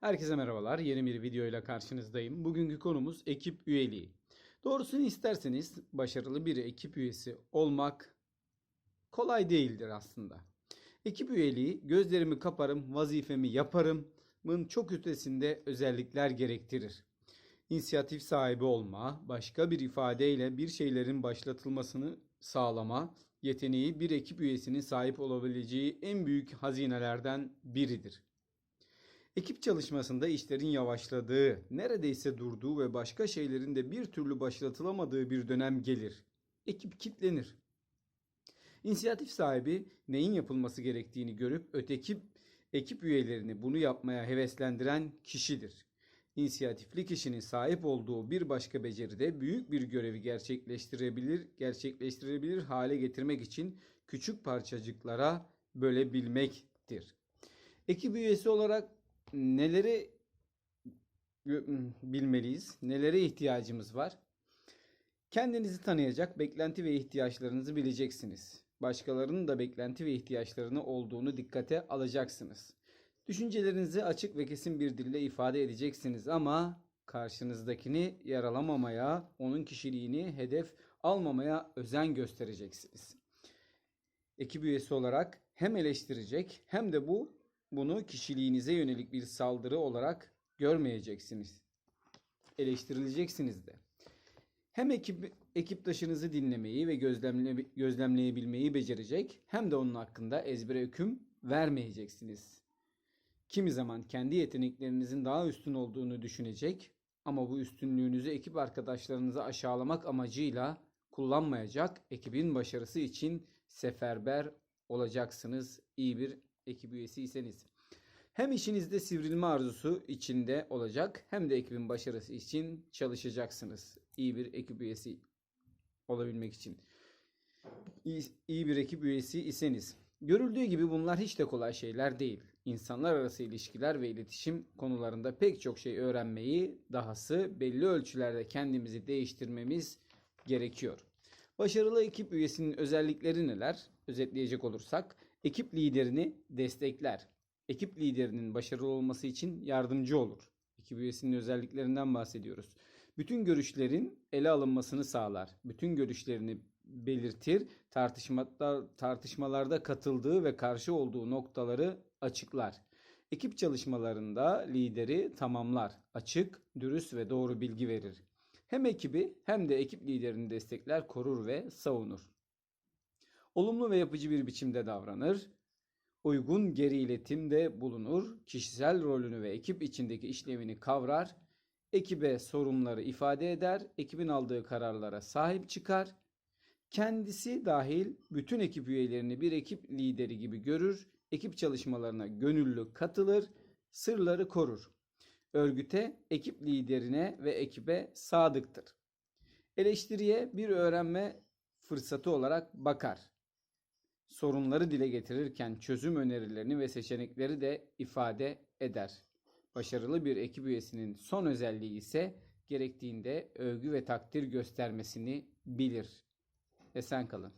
Herkese merhabalar. Yeni bir videoyla karşınızdayım. Bugünkü konumuz ekip üyeliği. Doğrusunu isterseniz başarılı bir ekip üyesi olmak kolay değildir aslında. Ekip üyeliği gözlerimi kaparım, vazifemi yaparımın çok ötesinde özellikler gerektirir. İnisiyatif sahibi olma, başka bir ifadeyle bir şeylerin başlatılmasını sağlama yeteneği bir ekip üyesinin sahip olabileceği en büyük hazinelerden biridir. Ekip çalışmasında işlerin yavaşladığı, neredeyse durduğu ve başka şeylerin de bir türlü başlatılamadığı bir dönem gelir. Ekip kitlenir. İnisiyatif sahibi neyin yapılması gerektiğini görüp öteki ekip üyelerini bunu yapmaya heveslendiren kişidir. İnisiyatifli kişinin sahip olduğu bir başka beceride büyük bir görevi gerçekleştirebilir, gerçekleştirebilir hale getirmek için küçük parçacıklara bölebilmektir. Ekip üyesi olarak neleri bilmeliyiz? Nelere ihtiyacımız var? Kendinizi tanıyacak, beklenti ve ihtiyaçlarınızı bileceksiniz. Başkalarının da beklenti ve ihtiyaçlarını olduğunu dikkate alacaksınız. Düşüncelerinizi açık ve kesin bir dille ifade edeceksiniz ama karşınızdakini yaralamamaya, onun kişiliğini hedef almamaya özen göstereceksiniz. Ekip üyesi olarak hem eleştirecek hem de bu bunu kişiliğinize yönelik bir saldırı olarak görmeyeceksiniz. Eleştirileceksiniz de. Hem ekip ekiptaşınızı dinlemeyi ve gözlemle, gözlemleyebilmeyi becerecek hem de onun hakkında ezbere hüküm vermeyeceksiniz. Kimi zaman kendi yeteneklerinizin daha üstün olduğunu düşünecek ama bu üstünlüğünüzü ekip arkadaşlarınızı aşağılamak amacıyla kullanmayacak. Ekibin başarısı için seferber olacaksınız iyi bir ekip üyesiyseniz. Hem işinizde sivrilme arzusu içinde olacak hem de ekibin başarısı için çalışacaksınız. İyi bir ekip üyesi olabilmek için. İyi, iyi bir ekip üyesi iseniz. Görüldüğü gibi bunlar hiç de kolay şeyler değil. İnsanlar arası ilişkiler ve iletişim konularında pek çok şey öğrenmeyi, dahası belli ölçülerde kendimizi değiştirmemiz gerekiyor. Başarılı ekip üyesinin özellikleri neler? Özetleyecek olursak, ekip liderini destekler. Ekip liderinin başarılı olması için yardımcı olur. Ekip üyesinin özelliklerinden bahsediyoruz. Bütün görüşlerin ele alınmasını sağlar. Bütün görüşlerini belirtir, tartışmada, tartışmalarda katıldığı ve karşı olduğu noktaları açıklar. Ekip çalışmalarında lideri tamamlar, açık, dürüst ve doğru bilgi verir. Hem ekibi hem de ekip liderini destekler, korur ve savunur. Olumlu ve yapıcı bir biçimde davranır. Uygun geri iletimde bulunur. Kişisel rolünü ve ekip içindeki işlevini kavrar. Ekibe sorunları ifade eder. Ekibin aldığı kararlara sahip çıkar. Kendisi dahil bütün ekip üyelerini bir ekip lideri gibi görür. Ekip çalışmalarına gönüllü katılır. Sırları korur. Örgüte, ekip liderine ve ekibe sadıktır. Eleştiriye bir öğrenme fırsatı olarak bakar. Sorunları dile getirirken çözüm önerilerini ve seçenekleri de ifade eder. Başarılı bir ekip üyesinin son özelliği ise gerektiğinde övgü ve takdir göstermesini bilir. Esen kalın.